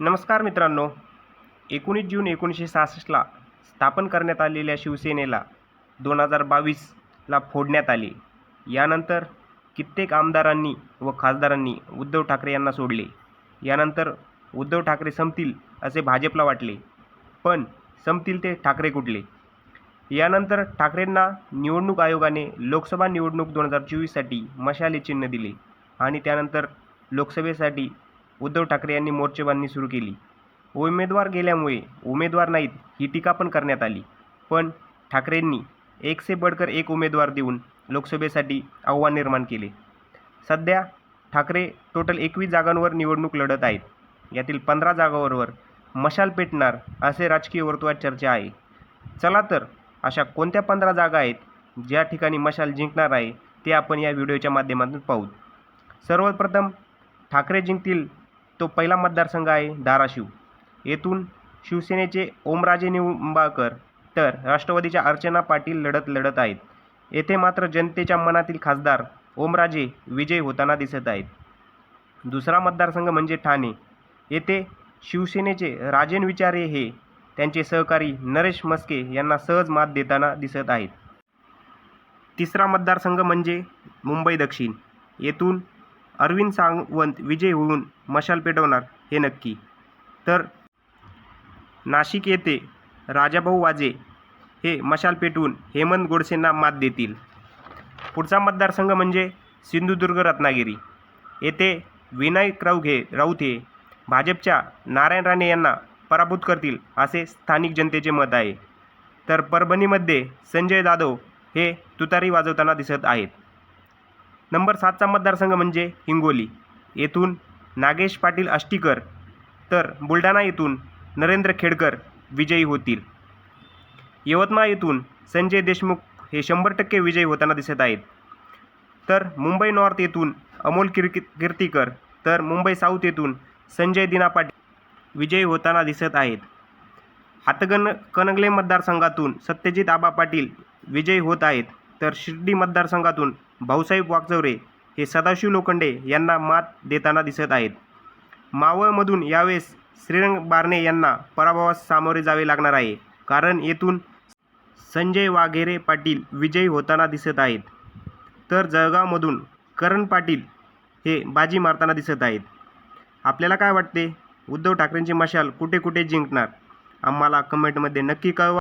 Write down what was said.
नमस्कार मित्रांनो. एकोणीस जून एकोणीसशे सहासष्टला स्थापन करण्यात आलेल्या शिवसेनेला दोन हजार बावीसला फोडण्यात आले. यानंतर कित्येक आमदारांनी व खासदारांनी उद्धव ठाकरे यांना सोडले. यानंतर उद्धव ठाकरे संपतील असे भाजपला वाटले पण संपतील ते ठाकरे कुठले? यानंतर ठाकरेंना निवडणूक आयोगाने लोकसभा निवडणूक दोन हजार चोवीससाठी मशाले चिन्ह दिले आणि त्यानंतर लोकसभेसाठी उद्धव ठाकरे यांनी मोर्चेबांधणी सुरू केली. उमेदवार गेल्यामुळे उमेदवार नाहीत ही टीका पण करण्यात आली. पण ठाकरेंनी एक से बडकर एक उमेदवार देऊन लोकसभेसाठी आव्हान निर्माण केले. सध्या ठाकरे टोटल एकवीस जागांवर निवडणूक लढत आहेत. यातील पंधरा जागांवर मशाल पेटणार असे राजकीय वर्तुळात चर्चा आहे. चला तर अशा कोणत्या पंधरा जागा आहेत ज्या ठिकाणी मशाल जिंकणार आहे ते आपण या व्हिडिओच्या माध्यमातून पाहू. सर्वप्रथम ठाकरे जिंकतील तो पहिला मतदारसंघ आहे धाराशिव. येथून शिवसेनेचे ओमराजे निंबाळकर तर राष्ट्रवादीच्या अर्चना पाटील लढत लढत आहेत. येथे मात्र जनतेच्या मनातील खासदार ओमराजे विजय होताना दिसत आहेत. दुसरा मतदारसंघ म्हणजे ठाणे. येथे शिवसेनेचे राजेन विचारे हे त्यांचे सहकारी नरेश मस्के यांना सहज मात देताना दिसत आहेत. तिसरा मतदारसंघ म्हणजे मुंबई दक्षिण. येथून अरविंद सावंत विजय होऊन मशाल पेटवणार हे नक्की. तर नाशिक येथे राजाभाऊ वाजे हे मशाल पेटवून हेमंत गोडसेंना मात देतील. पुढचा मतदारसंघ म्हणजे सिंधुदुर्ग रत्नागिरी. येथे विनायक राऊघे राऊत हे भाजपच्या नारायण राणे यांना पराभूत करतील असे स्थानिक जनतेचे मत आहे. तर परभणीमध्ये संजय जाधव हे तुतारी वाजवताना दिसत आहेत. नंबर सातचा मतदारसंघ म्हणजे हिंगोली. येथून नागेश पाटील आष्टीकर तर बुलढाणा येथून नरेंद्र खेडकर विजयी होतील. यवतमाळ येथून संजय देशमुख हे शंभर टक्के विजयी होताना दिसत आहेत. तर मुंबई नॉर्थ येथून अमोल किर्की कीर्तीकर तर मुंबई साऊथ येथून संजय दिना पाटील विजयी होताना दिसत आहेत. हातगण कनगले मतदारसंघातून सत्यजित आबा पाटील विजयी होत आहेत. तर शिर्डी मतदारसंघातून भाऊसाहेब वागचौरे हे सदाशिव लोखंडे यांना मात देताना दिसत आहेत. मावळमधून यावेळेस श्रीरंग बारणे यांना पराभवास सामोरे जावे लागणार आहे. कारण येथून संजय वाघेरे पाटील विजयी होताना दिसत आहेत. तर जळगावमधून करण पाटील हे बाजी मारताना दिसत आहेत. आपल्याला काय वाटते? उद्धव ठाकरेंची मशाल कुठे कुठे जिंकणार? आम्हाला कमेंटमध्ये नक्की कळवा.